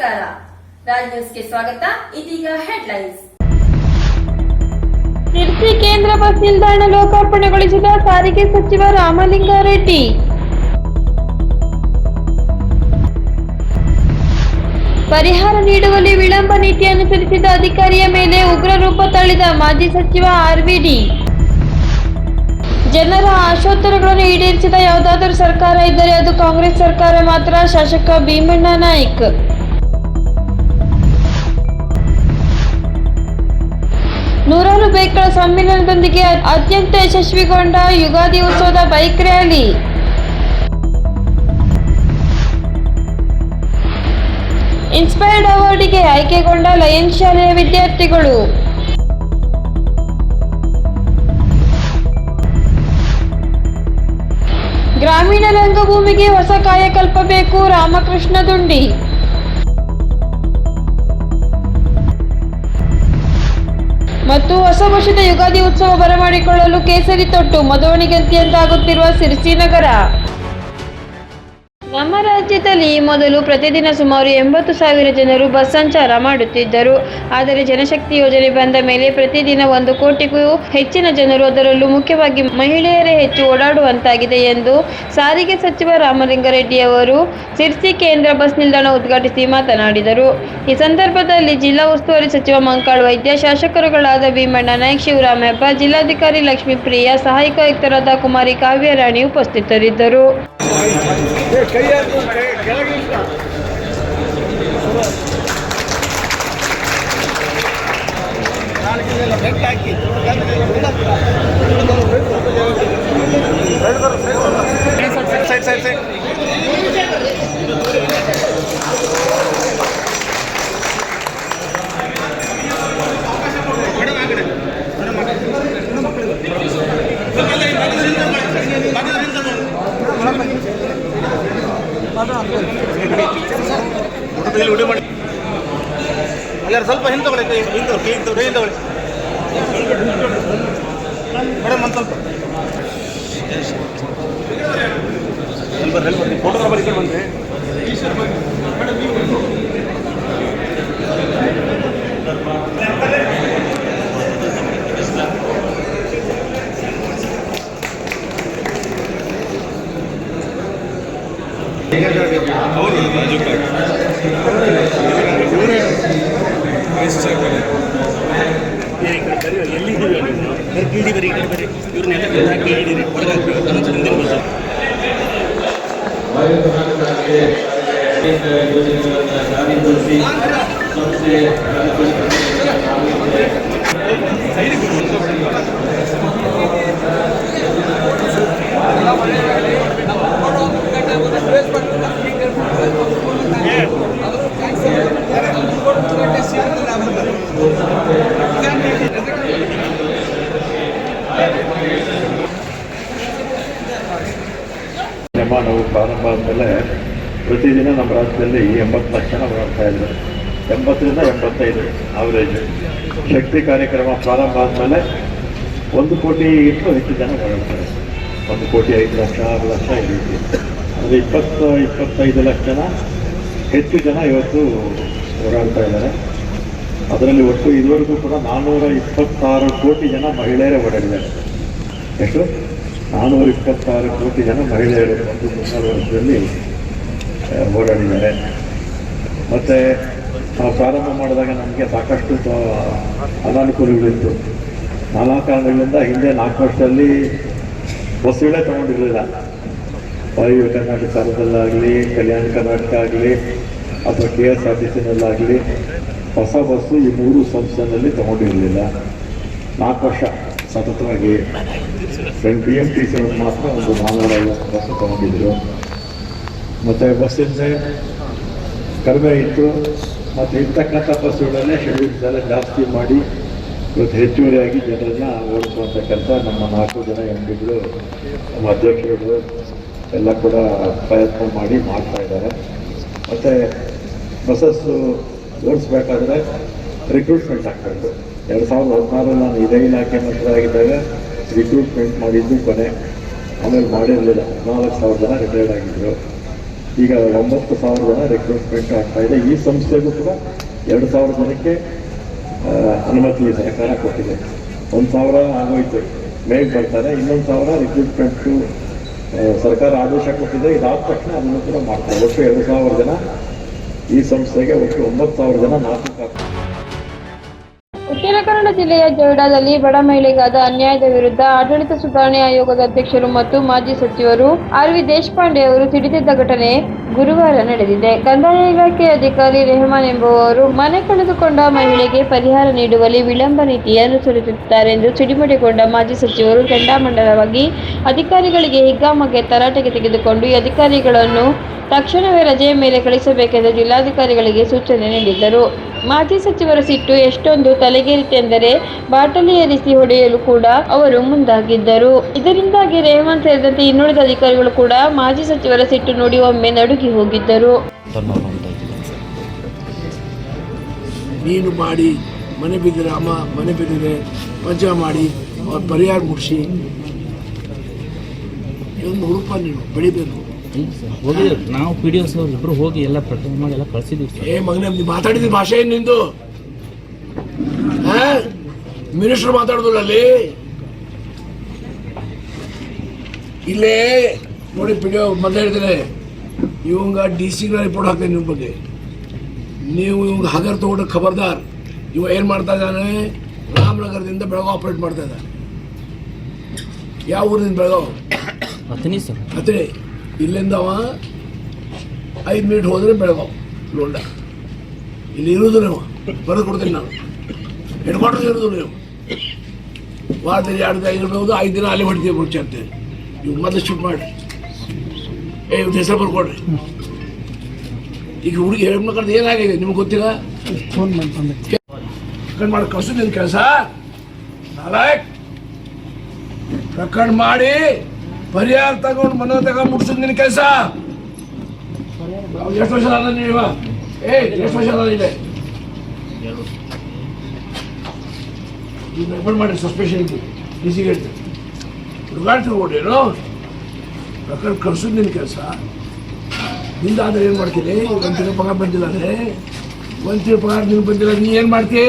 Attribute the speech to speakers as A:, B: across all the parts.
A: ರಾಜ್ ನ್ಯೂಸ್ಗೆ ಸ್ವಾಗತ. ಇದೀಗ ಹೆಡ್ಲೈನ್ಸ್
B: ಸಿರ್ಸಿ ಕೇಂದ್ರ ಬಸ್ ನಿಲ್ದಾಣ ಲೋಕಾರ್ಪಣೆಗೊಳಿಸಿದ ಸಾರಿಗೆ ಸಚಿವ ರಾಮಲಿಂಗಾರೆಡ್ಡಿ. ಪರಿಹಾರ ನೀಡುವಲ್ಲಿ ವಿಳಂಬ ನೀತಿ ಅನುಸರಿಸಿದ ಅಧಿಕಾರಿಯ ಮೇಲೆ ಉಗ್ರ ರೂಪ ತಳ್ಳಿದ ಮಾಜಿ ಸಚಿವ ಆರ್ವಿಡಿ. ಜನರ ಆಶೋತ್ತರಗಳನ್ನು ಈಡೇರಿಸಿದ ಯಾವುದಾದರೂ ಸರ್ಕಾರ ಇದ್ದರೆ ಅದು ಕಾಂಗ್ರೆಸ್ ಸರ್ಕಾರ ಮಾತ್ರ. ಶಾಸಕ ಭೀಮಣ್ಣ ನಾಯ್ಕ್. ನೂರಾರು ಬೈಕ್ಗಳ ಸಮ್ಮೇಳನದೊಂದಿಗೆ ಅತ್ಯಂತ ಯಶಸ್ವಿಗೊಂಡ ಯುಗಾದಿ ಉತ್ಸವದ ಬೈಕ್ ರ್ಯಾಲಿ. ಇನ್ಸ್ಪೈರ್ಡ್ ಅವಾರ್ಡಿಗೆ ಆಯ್ಕೆಗೊಂಡ ಲಯನ್ ಶಾಲೆಯ ವಿದ್ಯಾರ್ಥಿಗಳು. ಗ್ರಾಮೀಣ ರಂಗಭೂಮಿಗೆ ಹೊಸ ಕಾಯಕಲ್ಪ ಬೇಕು ರಾಮಕೃಷ್ಣ ದುಂಡಿ. ಮತ್ತು ಹೊಸ ವರ್ಷದ ಯುಗಾದಿ ಉತ್ಸವ ಬರಮಾಡಿಕೊಳ್ಳಲು ಕೇಸರಿ ತೊಟ್ಟು ಮದುವಣಿಗಂತಿಯಂತಾಗುತ್ತಿರುವ ಸಿರಿಸಿ ನಗರ. ನಮ್ಮ ರಾಜ್ಯದಲ್ಲಿ ಈ ಮೊದಲು ಪ್ರತಿದಿನ ಸುಮಾರು ಎಂಬತ್ತು ಸಾವಿರ ಜನರು ಬಸ್ ಸಂಚಾರ ಮಾಡುತ್ತಿದ್ದರು. ಆದರೆ ಜನಶಕ್ತಿ ಯೋಜನೆ ಬಂದ ಮೇಲೆ ಪ್ರತಿದಿನ ಒಂದು ಕೋಟಿಗೂ ಹೆಚ್ಚಿನ ಜನರು ಅದರಲ್ಲೂ ಮುಖ್ಯವಾಗಿ ಮಹಿಳೆಯರೇ ಹೆಚ್ಚು ಓಡಾಡುವಂತಾಗಿದೆ ಎಂದು ಸಾರಿಗೆ ಸಚಿವ ರಾಮಲಿಂಗಾರೆಡ್ಡಿ ಅವರು ಸಿರ್ಸಿ ಕೇಂದ್ರ ಬಸ್ ನಿಲ್ದಾಣ ಉದ್ಘಾಟಿಸಿ ಮಾತನಾಡಿದರು. ಈ ಸಂದರ್ಭದಲ್ಲಿ ಜಿಲ್ಲಾ ಉಸ್ತುವಾರಿ ಸಚಿವ ಮಂಕಾಳ್, ವೈದ್ಯ ಶಾಸಕರುಗಳಾದ ಭೀಮಣ್ಣ, ನಾಯಕ್ ಶಿವರಾಮ ಹೆಬ್ಬ ಜಿಲ್ಲಾಧಿಕಾರಿ ಲಕ್ಷ್ಮೀಪ್ರಿಯ, ಸಹಾಯಕ ಆಯುಕ್ತರಾದ ಕುಮಾರಿ ಕಾವ್ಯರಾಣಿ ಉಪಸ್ಥಿತರಿದ್ದರು.
C: ಕೈ ಹಾಕು, ಕೈ- ಕೆಳಗೆ ಇಳಿಸ್ಕೊ. ನಾಲ್ಕಿದೆಲ್ಲ ಬೆಟ್ಟ ಹಾಕಿ ಸೈಡ್ ಸೈಡ್ ಸೈಡ್ ಊಟದಲ್ಲಿ ಉಡಿ ಮಾಡಿ ಅಲ್ಲ ಸ್ವಲ್ಪ ಹಿಂದೆ ತಗೊಳ್ಳಿ ಹಿಂದೆ ಹಿಂದೆ ಹಿಂದೆ ತಗೊಳ್ಳಿ. ಮೇಡಮ್, ಒಂದು ಸ್ವಲ್ಪ. ಫೋಟೋಗ್ರಾಫರ್ ಈ ಕಡೆ ಬಂದ್ರಿ. ಎಲ್ಲಿದ್ದೀವಿ ಇಳಿ ಬರಿ ಈ ಕಡೆ ಬರಿ ಇವ್ರನ್ನೆಲ್ಲ ಹಾಕಿ ಹಿಡೀರಿ ಹೊರಗೆ ಹಾಕ್ಬೇಕು ಅದೊಂದು
D: ನಿರ್ಮಾಣವು ಪ್ರಾರಂಭ ಆದಮೇಲೆ ಪ್ರತಿದಿನ ನಮ್ಮ ರಾಜ್ಯದಲ್ಲಿ ಎಂಬತ್ತು ಲಕ್ಷ ಜನ ಬರ್ತಾ ಇದ್ರು ಎಂಬತ್ತರಿಂದ ಎಂಬತ್ತೈದು ಆವರೇಜ್ ಶಕ್ತಿ ಕಾರ್ಯಕ್ರಮ ಪ್ರಾರಂಭ ಆದಮೇಲೆ ಒಂದು ಕೋಟಿಗಿಂತಲೂ ಹೆಚ್ಚು ಜನ ಓಡಾಡ್ತಾರೆ ಒಂದು ಕೋಟಿ ಐದು ಲಕ್ಷ, ಆರು ಲಕ್ಷ ರೀತಿ. ಅಂದರೆ ಇಪ್ಪತ್ತು, ಇಪ್ಪತ್ತೈದು ಲಕ್ಷ ಜನ ಹೆಚ್ಚು ಜನ ಇವತ್ತು ಓಡಾಡ್ತಾ ಇದ್ದಾರೆ. ಅದರಲ್ಲಿ ಒಟ್ಟು ಇದುವರೆಗೂ ಕೂಡ ನಾನ್ನೂರ ಇಪ್ಪತ್ತಾರು ಕೋಟಿ ಜನ ಮಹಿಳೆಯರೇ ಓಡಾಡಿದ್ದಾರೆ ಎಷ್ಟು? ನಾನ್ನೂರ ಇಪ್ಪತ್ತಾರು ಕೋಟಿ ಜನ ಮಹಿಳೆಯರು ಒಂದು ಮುನ್ನೂರು ವರ್ಷದಲ್ಲಿ ಓಡಾಡಿದ್ದಾರೆ ಮತ್ತು ನಾವು ಪ್ರಾರಂಭ ಮಾಡಿದಾಗ ನಮಗೆ ಸಾಕಷ್ಟು ಅನಾನುಕೂಲಗಳಿತ್ತು. ನಾನಾ ಕಾರಣಗಳಿಂದ ಹಿಂದೆ ನಾಲ್ಕು ವರ್ಷದಲ್ಲಿ ಬಸ್ಸುಗಳೇ ತಗೊಂಡಿರಲಿಲ್ಲ. ವಾಯು ಕರ್ನಾಟಕ ಕಲ್ಯಾಣ ಕರ್ನಾಟಕ ಆಗಲಿ ಅಥವಾ ಕೆ ಎಸ್ ಆರ್ ಟಿ ಸಿನಲ್ಲಾಗಲಿ ಹೊಸ ಬಸ್ಸು ಈ ಮೂರು ಸಂಸ್ಥೆನಲ್ಲಿ ತಗೊಂಡಿರಲಿಲ್ಲ. ನಾಲ್ಕು ವರ್ಷ ಸತತವಾಗಿ ಬಿ ಎಂ ಟಿ ಸಿ ಮಾತ್ರ ಒಂದು ನಾನ್ನೂರ ಐವತ್ತು ಬಸ್ಸು ತಗೊಂಡಿದ್ರು. ಮತ್ತು ಬಸ್ಸಿಂದ ಕಡಿಮೆ ಇತ್ತು. ಮತ್ತು ಇರ್ತಕ್ಕಂಥ ಬಸ್ಸುಗಳನ್ನೇ ಶೆಡ್ಯೂಲ್ಸ್ ಜಾಸ್ತಿ ಮಾಡಿ, ಇವತ್ತು ಹೆಚ್ಚುವರಿಯಾಗಿ ಜನರನ್ನ ಓಡಿಸುವಂಥ ಕೆಲಸ ನಮ್ಮ ನಾಲ್ಕು ಜನ ಎಂ ಪಿಗಳು ನಮ್ಮ ಅಧ್ಯಕ್ಷರುಗಳು ಎಲ್ಲ ಕೂಡ ಪ್ರಯತ್ನ ಮಾಡಿ ಮಾಡ್ತಾ ಇದ್ದಾರೆ. ಮತ್ತು ಬಸ್ಸಸ್ಸು ಓಡಿಸ್ಬೇಕಾದ್ರೆ ರಿಕ್ರೂಟ್ಮೆಂಟ್ ಆಗಬೇಕು. ಎರಡು ಸಾವಿರದ ಹದಿನಾರಲ್ಲಿ ನಾನು ಇದೇ ಇಲಾಖೆ ಮಂತ್ರಿ ಆಗಿದ್ದಾಗ ರಿಕ್ರೂಟ್ಮೆಂಟ್ ಮಾಡಿದ್ದು ಕೊನೆ. ಆಮೇಲೆ ಮಾಡಿರಲಿಲ್ಲ. ಹದಿನಾಲ್ಕು ಸಾವಿರ ಜನ ರಿಟೈರ್ಡ್ ಆಗಿದ್ದರು ಈಗ ಒಂಬತ್ತು ಸಾವಿರ ಜನ ರಿಕ್ರೂಟ್ಮೆಂಟ್ ಆಗ್ತಾ ಇದೆ. ಈ ಸಂಸ್ಥೆಗೂ ಕೂಡ ಎರಡು ಸಾವಿರ ಜನಕ್ಕೆ ಅನುಮತಿ ಅನುಮತಿ ಸರ್ಕಾರ ಕೊಟ್ಟಿದೆ. ಒಂದು ಸಾವಿರ ಆಗೋಯ್ತು. ಮೇಲ್ ಬರ್ತಾರೆ. ಇನ್ನೊಂದು ಸಾವಿರ ರಿಕ್ರೂಟ್ಮೆಂಟು ಸರ್ಕಾರ ಆದೇಶ ಕೊಟ್ಟಿದೆ, ಇದಾದ ತಕ್ಷಣ ಅದನ್ನು ಕೂಡ ಮಾಡ್ತಾರೆ. ಒಟ್ಟು ಎರಡು ಸಾವಿರ ಜನ ಈ ಸಂಸ್ಥೆಗೆ ಒಟ್ಟು ಒಂಬತ್ತು ಸಾವಿರ ಜನ ನಾಲ್ಕು
B: ಕನ್ನಡ ಜಿಲ್ಲೆಯ ಜೊಯ್ಡಾದಲ್ಲಿ ಬಡ ಮಹಿಳೆಗಾದ ಅನ್ಯಾಯದ ವಿರುದ್ಧ ಆಡಳಿತ ಸುಧಾರಣೆ ಆಯೋಗದ ಅಧ್ಯಕ್ಷರು ಮತ್ತು ಮಾಜಿ ಸಚಿವರು ಆರ್ ವಿ ದೇಶಪಾಂಡೆ ಅವರು ಸಿಡಿದಿದ್ದ ಘಟನೆ ಗುರುವಾರ ನಡೆದಿದೆ. ಕಂದಾಯ ಇಲಾಖೆ ಅಧಿಕಾರಿ ರೆಹಮಾನ್ ಎಂಬುವವರು ಮನೆ ಕಳೆದುಕೊಂಡ ಮಹಿಳೆಗೆ ಪರಿಹಾರ ನೀಡುವಲ್ಲಿ ವಿಳಂಬ ನೀತಿ ಅನುಸರಿಸುತ್ತಿದ್ದಾರೆಂದು ಸಿಡಿಮಿಡಿಗೊಂಡ ಮಾಜಿ ಸಚಿವರು ಕೆಂಡಾಮಂಡಲವಾಗಿ ಅಧಿಕಾರಿಗಳಿಗೆ ಹಿಗ್ಗಾಮಗ್ಗೆ ತರಾಟೆಗೆ ತೆಗೆದುಕೊಂಡು ಅಧಿಕಾರಿಗಳನ್ನು ತಕ್ಷಣವೇ ರಜೆಯ ಮೇಲೆ ಕಳಿಸಬೇಕೆಂದು ಜಿಲ್ಲಾಧಿಕಾರಿಗಳಿಗೆ ಸೂಚನೆ ನೀಡಿದ್ದರು. ಮಾಜಿ ಸಚಿವರ ಸಿಟ್ಟು ಎಷ್ಟೊಂದು ತಲೆಗೇರಿತೆಂದರೆ ಬಾಟಲಿ ಏರಿಸಿ ಹೊಡೆಯಲು ಕೂಡ ಅವರು ಮುಂದಾಗಿದ್ದರು. ಇದರಿಂದಾಗಿ ರೇವಂತ್ ಸೇರಿದಂತೆ ಇನ್ನುಳಿದ ಅಧಿಕಾರಿಗಳು ಕೂಡ ಮಾಜಿ ಸಚಿವರ ಸಿಟ್ಟು ನೋಡಿ ಒಮ್ಮೆ ನಡುಗಿ ಹೋಗಿದ್ದರು.
E: ನೀನು ಮಾಡಿ, ಮನೆ ಬಿದ್ದರೆ ಅಮ್ಮ, ಮನೆ ಬಿದ್ದರೆ ಮಾಡಿ, ಅವ್ರ ಪರಿಹಾರ ಮುಗಿಸಿ ಇದೊಂದು ಹುಡುಪ ನೀನು, ಬೆಳಿಬೇಕು.
F: ಹೋಗಿದ್ದೀವಿ ನಾವು ಪಿ ಡಿ ಎಸ್ ಇಬ್ರು ಹೋಗಿ ಎಲ್ಲ ಪ್ರಕರಣ ಮಾಡಿ ಎಲ್ಲ ಕಳ್ಸಿದ್ವಿ ಸರ್.
E: ಏ ಮಗನೇ ನೀ ಮಾತಾಡಿದ ಭಾಷೆ ಏನು ನಿಂದು? ಮಿನಿಸ್ಟರ್ ಮಾತಾಡೋದಿಲ್ಲ ಅಲ್ಲಿ? ಇಲ್ಲೇ ನೋಡಿ ಪಿ ಡಿ ಮೊದಲು ಹೇಳ್ತೇನೆ ಇವಂಗ ಡಿ ಸಿಗಳ ರಿಪೋರ್ಟ್ ಹಾಕ್ತೇನೆ ನಿಮ್ಮ ಬಗ್ಗೆ. ನೀವು ಇವಾಗ ಹಗರ್ ತಗೊಂಡು ಖಬರ್ದಾರ್. ಇವ ಏನು ಮಾಡ್ತಾ ಇದ್ದಾನೆ? ರಾಮನಗರದಿಂದ ಬೆಳಗಾವ್ ಆಪರೇಟ್ ಮಾಡ್ತಾ ಇದ್ದಾನೆ. ಯಾವ ಊರಿಂದ ಬೆಳಗಾವ್?
F: ಹತ್ತನೇ ಸರ್.
E: ಅದೇ ಇಲ್ಲಿಂದ ಅವ ಐದು ಮಿನಿಟ್ ಹೋದ್ರೆ ಬೆಳಗಾವ್ ಲೋಂಡ. ಇಲ್ಲಿ ಇರುವುದು ನೀವು ಬರೆದು ಕೊಡ್ತೀನಿ ನಾನು. ಹೆಡ್ ಕ್ವಾರ್ಟರ್ ಇರೋದು ನೀವು. ವಾರದಲ್ಲಿ ಎರಡು ದಿನ ಐದು ಹೋದು ಐದು ದಿನ ಅಲ್ಲಿ ಹೊಡಿತೀವಿ ಮುಂಚೆ ಅಂತೇಳಿ ಇವು ಮೊದಲು ಶೂಟ್ ಮಾಡಿ ಏ ಇವ್ನ ಹೆಸರು ಬರ್ಕೊಡ್ರಿ ಈಗ ಹುಡುಗಿ ಹೆಣ್ಮಕ್ಳದ್ದು ಏನಾಗಿದೆ ನಿಮ್ಗೆ ಗೊತ್ತಿಲ್ಲ? ಪ್ರಕರಣ ಮಾಡಿ ಕಳ್ಸು ನಿನ್ನ ಕೆಲಸ. ನಾಲ್ಕು ಪ್ರಕರಣ ಮಾಡಿ. ಪರಿಹಾರ ತಗೊಂಡು ಮನೆ ತಗೊಂಡು ಮುಟ್ಸೋದು ನಿನ್ನ ಕೆಲಸ? ಎಷ್ಟು ವರ್ಷ ಅದ ನೀವ ಏ ಎಷ್ಟು ವರ್ಷ ಅದ ಇದೆ ರೆಫರ್ ಮಾಡಿ ಸಸ್ಪೆಷನ್ ಇದ್ದು ಡಿ ಸಿಗೆ ಹುಡುಗಾಡ್ತಿರು ಓಡೇನು ಪ್ರಕರಣ ಕಳ್ಸೋದು ನಿನ್ನ ಕೆಲಸ? ನಿಂದ ಆದರೆ ಏನು ಮಾಡ್ತೀನಿ? ಒಂದು ತಿಂಗಳ ಪಗಾರ ಬಂದಿಲ್ಲ ಅಂದರೆ? ಒಂದು ತಿಂಗಳು ಪಗಾರ ನಿನ್ಗೆ ಬಂದಿಲ್ಲ ನೀ ಏನು ಮಾಡ್ತಿ?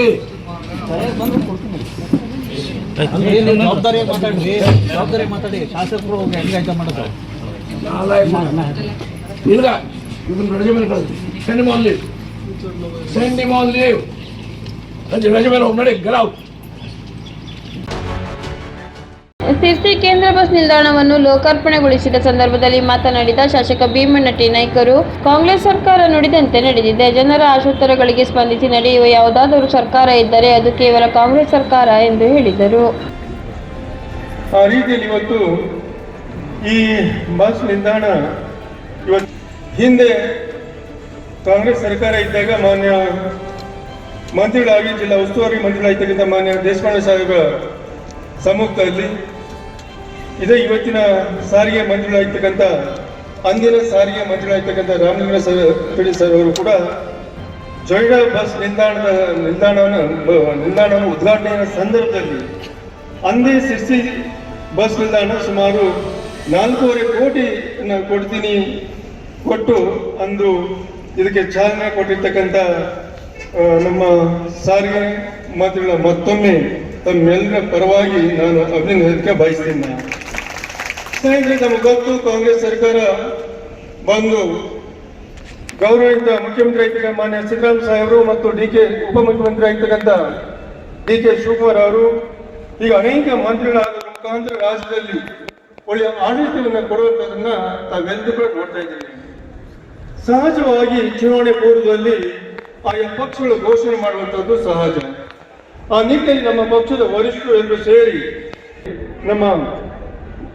F: ಜವಾಬ್ದಾರಿ ಮಾತಾಡ್ರಿ. ಮಾತಾಡಿ. ಶಾಸಕರು ಹೆಂಗಾಯ್ತ ಮಾಡೋದು?
E: ನಾಲ್ಕು ಇಲ್ಲ ಇವನ್ ರಜೆ ಮೇಲೆ ಕಳಿಸಿ. ಸೆಂಡ್ ಆನ್ ಲೀವ್ ಸೆಂಡ್ ಮಾಲ್ ಲೀವ್ ರಜೆ ಮೇಲೆ ಹೋಗಿ
B: ಸಿರ್ಸಿ ಕೇಂದ್ರ ಬಸ್ ನಿಲ್ದಾಣವನ್ನು ಲೋಕಾರ್ಪಣೆಗೊಳಿಸಿದ ಸಂದರ್ಭದಲ್ಲಿ ಮಾತನಾಡಿದ ಶಾಸಕ ಭೀಮಣ್ಣ ಟಿ ನಾಯ್ಕರು, ಕಾಂಗ್ರೆಸ್ ಸರ್ಕಾರ ನುಡಿದಂತೆ ನಡೆದಿದೆ. ಜನರ ಆಶೋತ್ತರಗಳಿಗೆ ಸ್ಪಂದಿಸಿ ನಡೆಯುವ ಯಾವುದಾದರೂ ಸರ್ಕಾರ ಇದ್ದರೆ ಅದು ಕೇವಲ ಕಾಂಗ್ರೆಸ್ ಸರ್ಕಾರ ಎಂದು ಹೇಳಿದರು.
G: ಆ ರೀತಿಯಲ್ಲಿ ಇವತ್ತು ಈ ಬಸ್ ನಿಲ್ದಾಣ ಇವತ್ತು ಹಿಂದೆ ಕಾಂಗ್ರೆಸ್ ಸರ್ಕಾರ ಇದ್ದಾಗ ಮಾನ್ಯ ಮಂತ್ರಿಗಳಾಗಿ ಜಿಲ್ಲಾ ಉಸ್ತುವಾರಿ ಮಂತ್ರಿಗಳಾಗಿರ್ತಕ್ಕಂಥ ಮಾನ್ಯ ದೇಶಪಾಂಡೆ ಸಾಹೇಬರ ಸಮ್ಮುಖದಲ್ಲಿ ಇದೇ ಇವತ್ತಿನ ಸಾರಿಗೆ ಮಂತ್ರಿಗಳಾಗಿರ್ತಕ್ಕಂಥ ಅಂದಿನ ಸಾರಿಗೆ ಮಂತ್ರಿಗಳಾಗಿರ್ತಕ್ಕಂಥ ರಾಮಲಿಂಗ ಪಿಡಿ ಸರ್ ಅವರು ಕೂಡ ಜೊಯ್ಡಾ ಬಸ್ ನಿಲ್ದಾಣದ ನಿಲ್ದಾಣವನ್ನು ನಿಲ್ದಾಣವನ್ನು ಉದ್ಘಾಟನೆಯ ಸಂದರ್ಭದಲ್ಲಿ ಅಂದೇ ಸಿರ್ಸಿ ಬಸ್ ನಿಲ್ದಾಣ ಸುಮಾರು ನಾಲ್ಕೂವರೆ ಕೋಟಿ ಕೊಡ್ತೀನಿ ಕೊಟ್ಟು ಅಂದು ಇದಕ್ಕೆ ಚಾಲನೆ ಕೊಟ್ಟಿರ್ತಕ್ಕಂಥ ನಮ್ಮ ಸಾರಿಗೆ ಮಾತುಗಳ ಮತ್ತೊಮ್ಮೆ ತಮ್ಮೆಲ್ಲರ ಪರವಾಗಿ ನಾನು ಅಭಿನಂದನೆ ಬಯಸ್ತೀನಿ. ಸ್ನೇಹಿತರೆ, ನಮಗೆ ಗೊತ್ತು, ಕಾಂಗ್ರೆಸ್ ಸರ್ಕಾರ ಬಂದು ಗೌರವಿತ ಮುಖ್ಯಮಂತ್ರಿ ಆಗಿದ್ದ ಮಾನ್ಯ ಸಿದ್ದರಾಮ ಸಾಹೇಬರು ಮತ್ತು ಡಿ ಕೆ ಉಪಮುಖ್ಯಮಂತ್ರಿ ಆಗಿರ್ತಕ್ಕಂಥ ಡಿ ಕೆ ಶಿವಕುಮಾರ್ ಅವರು ಈಗ ಅನೇಕ ಮಂತ್ರಿಗಳಾದ ಮುಖಾಂತರ ರಾಜ್ಯದಲ್ಲಿ ಒಳ್ಳೆಯ ಆಡಳಿತವನ್ನು ಕೊಡುವಂಥದ್ದನ್ನ ತಾವೆಲ್ಲರೂ ಕೂಡ ನೋಡ್ತಾ ಇದ್ದೀವಿ ಸಹಜವಾಗಿ ಚುನಾವಣೆ ಪೂರ್ವದಲ್ಲಿ ಆಯಾ ಪಕ್ಷಗಳು ಘೋಷಣೆ ಮಾಡುವಂಥದ್ದು ಸಹಜ. ಆ ನಿಟ್ಟಿನಲ್ಲಿ ನಮ್ಮ ಪಕ್ಷದ ವರಿಷ್ಠರು ಎಲ್ಲರೂ ಸೇರಿ ನಮ್ಮ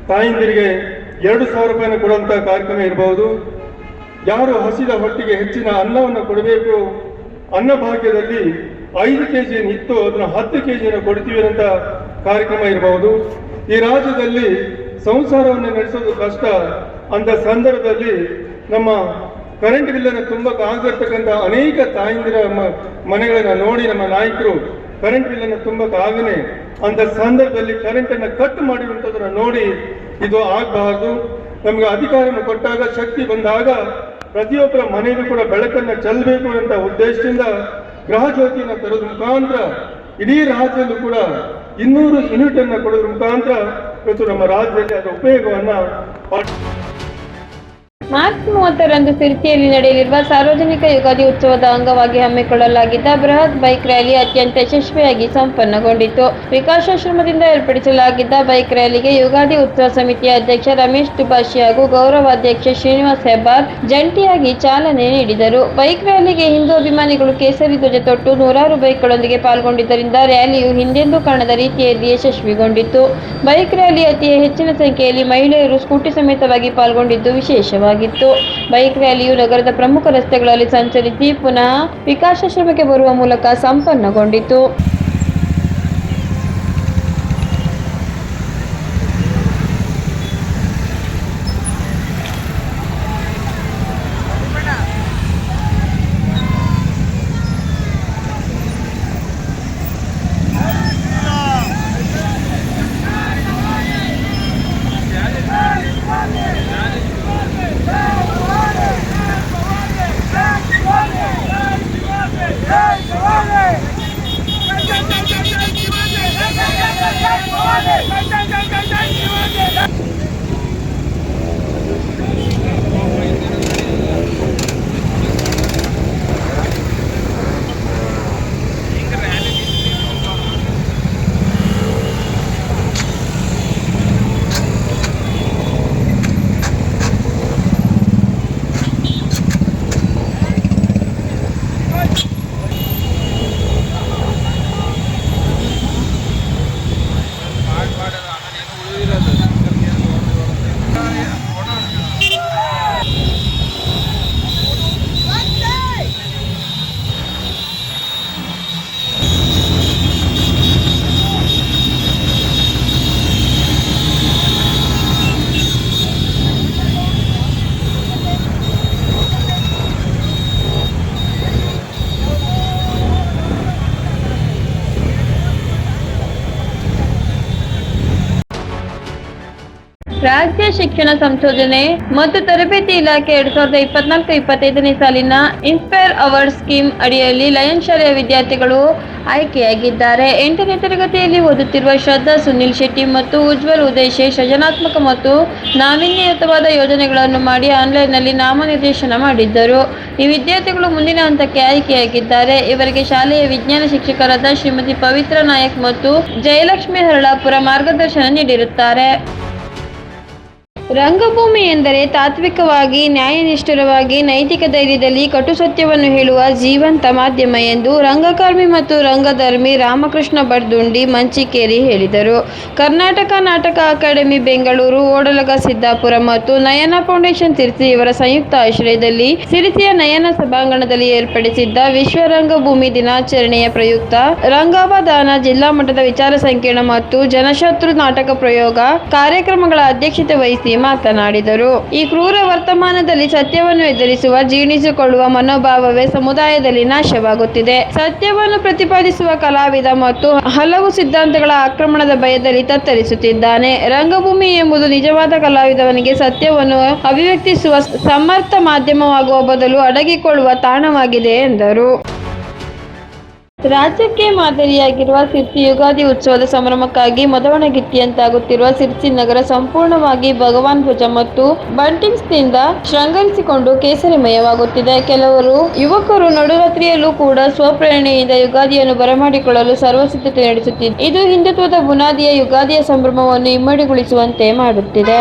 G: ತಾಯಂದಿರಿಗೆ ಎರಡು ಸಾವಿರ ರೂಪಾಯಿನ ಕೊಡುವಂಥ ಕಾರ್ಯಕ್ರಮ ಇರಬಹುದು. ಯಾರು ಹಸಿದ ಹೊಟ್ಟಿಗೆ ಹೆಚ್ಚಿನ ಅನ್ನವನ್ನು ಕೊಡಬೇಕು? ಅನ್ನಭಾಗ್ಯದಲ್ಲಿ ಐದು ಕೆ ಜಿ ಇತ್ತು ಅದನ್ನು ಹತ್ತು ಕೆ ಜಿಯನ್ನು ಕೊಡ್ತೀವಿ ಅಂತ ಕಾರ್ಯಕ್ರಮ ಇರಬಹುದು. ಈ ರಾಜ್ಯದಲ್ಲಿ ಸಂಸಾರವನ್ನು ನಡೆಸೋದು ಕಷ್ಟ. ಅಂತ ಸಂದರ್ಭದಲ್ಲಿ ನಮ್ಮ ಕರೆಂಟ್ ಬಿಲ್ಲನ್ನು ತುಂಬಕ್ಕೆ ಆಗಿರ್ತಕ್ಕಂಥ ಅನೇಕ ತಾಯಂದಿರ ಮನೆಗಳನ್ನ ನೋಡಿ ನಮ್ಮ ನಾಯಕರು ಕರೆಂಟ್ ಬಿಲ್ಲನ್ನು ತುಂಬಕ್ಕೆ ಆಗನೆ ಅಂತ ಸಂದರ್ಭದಲ್ಲಿ ಕರೆಂಟನ್ನು ಕಟ್ ಮಾಡಿರುವಂಥದ್ದನ್ನು ನೋಡಿ ಇದು ಆಗಬಾರ್ದು. ನಮಗೆ ಅಧಿಕಾರವನ್ನು ಕೊಟ್ಟಾಗ, ಶಕ್ತಿ ಬಂದಾಗ ಪ್ರತಿಯೊಬ್ಬರ ಮನೆಯಲ್ಲೂ ಕೂಡ ಬೆಳಕನ್ನು ಚೆಲ್ಲಬೇಕು ಅಂತ ಉದ್ದೇಶದಿಂದ ಗೃಹ ಜ್ಯೋತಿಯನ್ನು ತರೋದ್ರ ಮುಖಾಂತರ ಇಡೀ ರಾಜ್ಯದಲ್ಲೂ ಕೂಡ ಇನ್ನೂರು ಯೂನಿಟ್ ಅನ್ನು ಕೊಡೋದ್ರ ಮುಖಾಂತರ ಇವತ್ತು ನಮ್ಮ ರಾಜ್ಯದಲ್ಲಿ ಅದರ ಉಪಯೋಗವನ್ನು ಪಡ್-
B: ಮಾರ್ಚ್ ಮೂವತ್ತರಂದು ಸಿರ್ಸಿಯಲ್ಲಿ ನಡೆಯಲಿರುವ ಸಾರ್ವಜನಿಕ ಯುಗಾದಿ ಉತ್ಸವದ ಅಂಗವಾಗಿ ಹಮ್ಮಿಕೊಳ್ಳಲಾಗಿದ್ದ ಬೃಹತ್ ಬೈಕ್ ರ್ಯಾಲಿ ಅತ್ಯಂತ ಯಶಸ್ವಿಯಾಗಿ ಸಂಪನ್ನಗೊಂಡಿತು ವಿಕಾಸಾಶ್ರಮದಿಂದ ಏರ್ಪಡಿಸಲಾಗಿದ್ದ ಬೈಕ್ ರ್ಯಾಲಿಗೆ ಯುಗಾದಿ ಉತ್ಸವ ಸಮಿತಿಯ ಅಧ್ಯಕ್ಷ ರಮೇಶ್ ತುಬಾಶಿ ಹಾಗೂ ಗೌರವಾಧ್ಯಕ್ಷ ಶ್ರೀನಿವಾಸ್ ಹೆಬ್ಬಾರ್ ಜಂಟಿಯಾಗಿ ಚಾಲನೆ ನೀಡಿದರು. ಬೈಕ್ ರ್ಯಾಲಿಗೆ ಹಿಂದೂ ಅಭಿಮಾನಿಗಳು ಕೇಸರಿ ಧ್ವಜ ತೊಟ್ಟು ನೂರಾರು ಬೈಕ್ಗಳೊಂದಿಗೆ ಪಾಲ್ಗೊಂಡಿದ್ದರಿಂದ ರ್ಯಾಲಿಯು ಹಿಂದೆಂದೂ ಕಾಣದ ರೀತಿಯಲ್ಲಿ ಯಶಸ್ವಿಗೊಂಡಿತು ಬೈಕ್ ರ್ಯಾಲಿ ಅತಿ ಹೆಚ್ಚಿನ ಸಂಖ್ಯೆಯಲ್ಲಿ ಮಹಿಳೆಯರು ಸ್ಕೂಟಿ ಸಮೇತವಾಗಿ ಪಾಲ್ಗೊಂಡಿದ್ದು ವಿಶೇಷವಾಗಿತ್ತು ಬೈಕ್ ರ್ಯಾಲಿಯು ನಗರದ ಪ್ರಮುಖ ರಸ್ತೆಗಳಲ್ಲಿ ಸಂಚರಿಸಿ ಪುನಃ ವಿಕಾಸಶ್ರಮಕ್ಕೆ ಬರುವ ಮೂಲಕ ಸಂಪನ್ನಗೊಂಡಿತು. ರಾಜ್ಯ ಶಿಕ್ಷಣ ಸಂಶೋಧನೆ ಮತ್ತು ತರಬೇತಿ ಇಲಾಖೆ ಎರಡ್ ಸಾವಿರದ ಇಪ್ಪತ್ನಾಲ್ಕು ಇಪ್ಪತ್ತೈದನೇ ಸಾಲಿನ ಇನ್ಸ್ಪೈರ್ ಅವಾರ್ಡ್ ಸ್ಕೀಮ್ ಅಡಿಯಲ್ಲಿ ಲಯನ್ ಶಾಲೆಯ ವಿದ್ಯಾರ್ಥಿಗಳು ಆಯ್ಕೆಯಾಗಿದ್ದಾರೆ. ಎಂಟನೇ ತರಗತಿಯಲ್ಲಿ ಓದುತ್ತಿರುವ ಶ್ರದ್ಧಾ ಸುನಿಲ್ ಶೆಟ್ಟಿ ಮತ್ತು ಉಜ್ವಲ್ ಉದಯ್ ಶೇಷ್ ಸೃಜನಾತ್ಮಕ ಮತ್ತು ನಾವೀನ್ಯಯುತವಾದ ಯೋಜನೆಗಳನ್ನು ಮಾಡಿ ಆನ್ಲೈನ್ನಲ್ಲಿ ನಾಮನಿರ್ದೇಶನ ಮಾಡಿದ್ದರು. ಈ ವಿದ್ಯಾರ್ಥಿಗಳು ಮುಂದಿನ ಹಂತಕ್ಕೆ ಆಯ್ಕೆಯಾಗಿದ್ದಾರೆ. ಇವರಿಗೆ ಶಾಲೆಯ ವಿಜ್ಞಾನ ಶಿಕ್ಷಕರಾದ ಶ್ರೀಮತಿ ಪವಿತ್ರ ನಾಯಕ್ ಮತ್ತು ಜಯಲಕ್ಷ್ಮಿ ಹರಳಾಪುರ ಮಾರ್ಗದರ್ಶನ ನೀಡಿರುತ್ತಾರೆ. ರಂಗಭೂಮಿ ಎಂದರೆ ತಾತ್ವಿಕವಾಗಿ, ನ್ಯಾಯನಿಷ್ಠರವಾಗಿ, ನೈತಿಕ ಧೈರ್ಯದಲ್ಲಿ ಕಟು ಸತ್ಯವನ್ನು ಹೇಳುವ ಜೀವಂತ ಮಾಧ್ಯಮ ಎಂದು ರಂಗಕರ್ಮಿ ಮತ್ತು ರಂಗಧರ್ಮಿ ರಾಮಕೃಷ್ಣ ಬರ್ದುಂಡಿ ಮಂಚಿಕೇರಿ ಹೇಳಿದರು. ಕರ್ನಾಟಕ ನಾಟಕ ಅಕಾಡೆಮಿ, ಬೆಂಗಳೂರು, ಓಡಲಗ ಸಿದ್ದಾಪುರ ಮತ್ತು ನಯನ ಫೌಂಡೇಶನ್ ಸಿರಿಸಿ ಇವರ ಸಂಯುಕ್ತ ಆಶ್ರಯದಲ್ಲಿ ಸಿರಿಸಿಯ ನಯನ ಸಭಾಂಗಣದಲ್ಲಿ ಏರ್ಪಡಿಸಿದ್ದ ವಿಶ್ವ ರಂಗಭೂಮಿ ದಿನಾಚರಣೆಯ ಪ್ರಯುಕ್ತ ರಂಗಾವಧಾನ ಜಿಲ್ಲಾ ಮಟ್ಟದ ವಿಚಾರ ಸಂಕಿರಣ ಮತ್ತು ಜನಶತ್ರು ನಾಟಕ ಪ್ರಯೋಗ ಕಾರ್ಯಕ್ರಮಗಳ ಅಧ್ಯಕ್ಷತೆ ವಹಿಸಿ ಮಾತನಾಡಿದರು. ಈ ಕ್ರೂರ ವರ್ತಮಾನದಲ್ಲಿ ಸತ್ಯವನ್ನು ಎದುರಿಸುವ, ಜೀರ್ಣಿಸಿಕೊಳ್ಳುವ ಮನೋಭಾವವೇ ಸಮುದಾಯದಲ್ಲಿ ನಾಶವಾಗುತ್ತಿದೆ. ಸತ್ಯವನ್ನು ಪ್ರತಿಪಾದಿಸುವ ಕಲಾವಿದ ಮತ್ತು ಹಲವು ಸಿದ್ಧಾಂತಗಳ ಆಕ್ರಮಣದ ಭಯದಲ್ಲಿ ತತ್ತರಿಸುತ್ತಿದ್ದಾನೆ. ರಂಗಭೂಮಿ ಎಂಬುದು ನಿಜವಾದ ಕಲಾವಿದವನಿಗೆ ಸತ್ಯವನ್ನು ಅಭಿವ್ಯಕ್ತಿಸುವ ಸಮರ್ಥ ಮಾಧ್ಯಮವಾಗುವ ಬದಲು ಅಡಗಿಕೊಳ್ಳುವ ತಾಣವಾಗಿದೆ ಎಂದರು. ರಾಜ್ಯಕ್ಕೆ ಮಾದರಿಯಾಗಿರುವ ಸಿರ್ಸಿ ಯುಗಾದಿ ಉತ್ಸವದ ಸಂಭ್ರಮಕ್ಕಾಗಿ ಮದವಣಗಿತ್ತಿಯಂತಾಗುತ್ತಿರುವ ಸಿರ್ಸಿ ನಗರ ಸಂಪೂರ್ಣವಾಗಿ ಭಗವಾನ್ ಧ್ವಜ ಮತ್ತು ಬಂಟಿಂಗ್ಸ್ನಿಂದ ಶೃಂಗರಿಸಿಕೊಂಡು ಕೇಸರಿಮಯವಾಗುತ್ತಿದೆ. ಕೆಲವರು ಯುವಕರು ನಡುರಾತ್ರಿಯಲ್ಲೂ ಕೂಡ ಸ್ವಪ್ರೇರಣೆಯಿಂದ ಯುಗಾದಿಯನ್ನು ಬರಮಾಡಿಕೊಳ್ಳಲು ಸರ್ವಸಿದ್ಧತೆ ನಡೆಸುತ್ತಿದೆ ಇದು ಹಿಂದುತ್ವದ ಬುನಾದಿಯ ಯುಗಾದಿಯ ಸಂಭ್ರಮವನ್ನು ಇಮ್ಮಡಿಗೊಳಿಸುವಂತೆ ಮಾಡುತ್ತಿದೆ.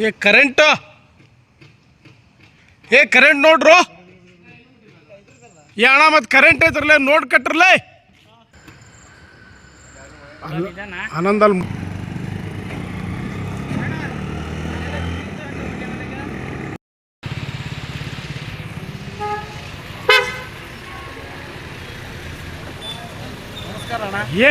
H: ಏ ಕರೆಂಟ್? ಏ ಕರೆಂಟ್ ನೋಡ್ರು? ಏ ಅಣ್ಣ ಮತ್ತೆ ಕರೆಂಟ್ ಐತ್ರಲ್ಲ ನೋಡ್ ಕಟ್ರಲ್ಲ ಆನಂದಲ್ ಏ